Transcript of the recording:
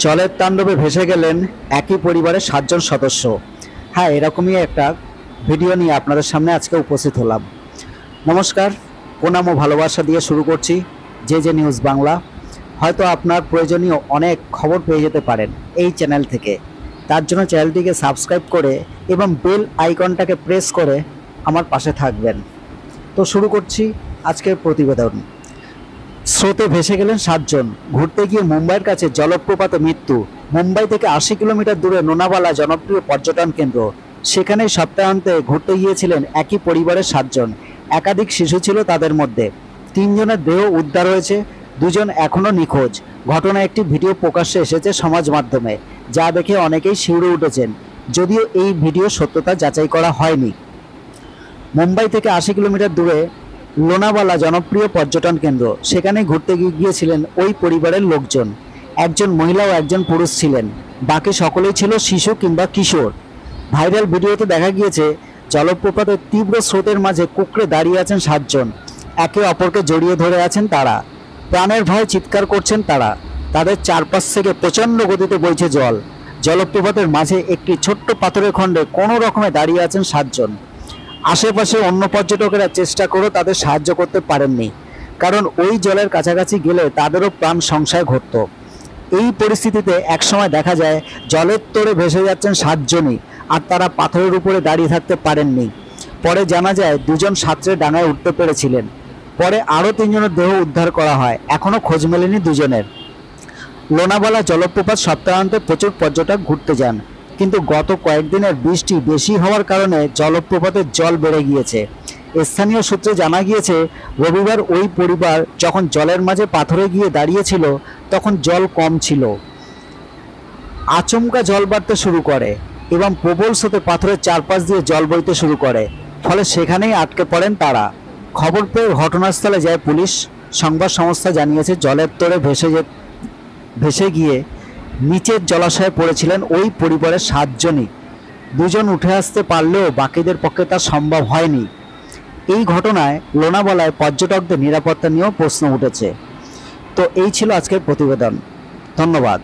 জলের তাণ্ডবে ভেসে গেলেন একই পরিবারের সাতজন সদস্য। হ্যাঁ এরকমই একটা ভিডিও নিয়ে আপনাদের সামনে আজকে উপস্থিত হলাম। নমস্কার, প্রণাম ও ভালোবাসা দিয়ে শুরু করছি যে যে নিউজ বাংলা। হয়তো আপনার প্রয়োজনীয় অনেক খবর পেয়ে যেতে পারেন এই চ্যানেল থেকে। তার জন্য চ্যানেলটিকে সাবস্ক্রাইব করে এবং বেল আইকনটাকে প্রেস করে আমার পাশে থাকবেন। তো শুরু করছি আজকের প্রতিবেদন। স্রোতে ভেসে গেলেন সাতজন। ঘুরতে গিয়ে মুম্বাইয়ের কাছে জলপ্রপাতে মৃত্যু। মুম্বাই থেকে আশি কিলোমিটার দূরে নোনাবালা জনপ্রিয় পর্যটন কেন্দ্র। সেখানেই সপ্তাহান্তে ঘুরতে গিয়েছিলেন একই পরিবারের সাতজন। একাধিক শিশু ছিল তাদের মধ্যে। তিনজনের দেহ উদ্ধার হয়েছে, দুজন এখনও নিখোঁজ। ঘটনা একটি ভিডিও প্রকাশ্যে এসেছে সমাজ মাধ্যমে, যা দেখে অনেকেই শিউরে উঠেছেন। যদিও এই ভিডিও সত্যতা যাচাই করা হয়নি। মুম্বাই থেকে আশি কিলোমিটার দূরে লোনাবালা জনপ্রিয় পর্যটন কেন্দ্র। সেখানে ঘুরতে গিয়ে- গিয়েছিলেন ওই পরিবারের লোকজন। একজন মহিলা ও একজন পুরুষ ছিলেন। বাকি সকলেই ছিল শিশু কিংবা কিশোর। ভাইরাল ভিডিওতে দেখা গিয়েছে, জলপ্রপাতের তীব্র স্রোতের মাঝে কুকড়ে দাঁড়িয়ে আছেন সাতজন। একে অপরকে জড়িয়ে ধরে আছেন তারা। প্রাণের ভয়ে চিৎকার করছেন তারা। তাদের চারপাশ থেকে প্রচণ্ড গতিতে বইছে জল। জলপ্রপাতের মাঝে একটি ছোট্ট পাথরের খণ্ডে কোনো রকমে দাঁড়িয়ে আছেন সাতজন। আশেপাশে অন্য পর্যটকেরা চেষ্টা করেও তাদের সাহায্য করতে পারেননি। কারণ ওই জলের কাছাকাছি গেলে তাদেরও প্রাণ সংশয় ঘটত। এই পরিস্থিতিতে একসময় দেখা যায়, জলের তোড়ে ভেসে যাচ্ছেন সাতজনই আর তারা পাথরের উপরে দাঁড়িয়ে থাকতে পারেননি। পরে জানা যায়, দুজন সাঁতরে ডাঙায় উঠতে পেরেছিলেন। পরে আরও তিনজনের দেহ উদ্ধার করা হয়। এখনও খোঁজ মেলেনি দুজনের। লোনাবালা জলপ্রপাত সপ্তাহান্তে প্রচুর পর্যটক ঘুরতে যান। কিন্তু গত কয়েকদিনের বৃষ্টি বেশি হওয়ার কারণে জলপ্রপাতের জল বেড়ে গিয়েছে। স্থানীয় সূত্রে জানা গিয়েছে, রবিবার ওই পরিবার যখন জলের মাঝে পাথরে গিয়ে দাঁড়িয়েছিল, তখন জল কম ছিল। আচমকা জল বাড়তে শুরু করে এবং প্রবল স্রোতে পাথরের চারপাশ দিয়ে জল বইতে শুরু করে, ফলে সেখানেই আটকে পড়েন তারা। খবর পেয়ে ঘটনাস্থলে যায় পুলিশ। সংবাদ সংস্থা জানিয়েছে, জলের তোড়ে ভেসে যে ভেসে গিয়ে নিচের জলাশয়ে পড়েছিলেন ওই পরিবারের সাতজনই। দুজন উঠে আসতে পারলেও বাকিদের পক্ষে তা সম্ভব হয়নি। এই ঘটনায় লোনাবলায় পর্যটকদের নিরাপত্তা নিয়েও প্রশ্ন উঠেছে। তো এই ছিল আজকের প্রতিবেদন। ধন্যবাদ।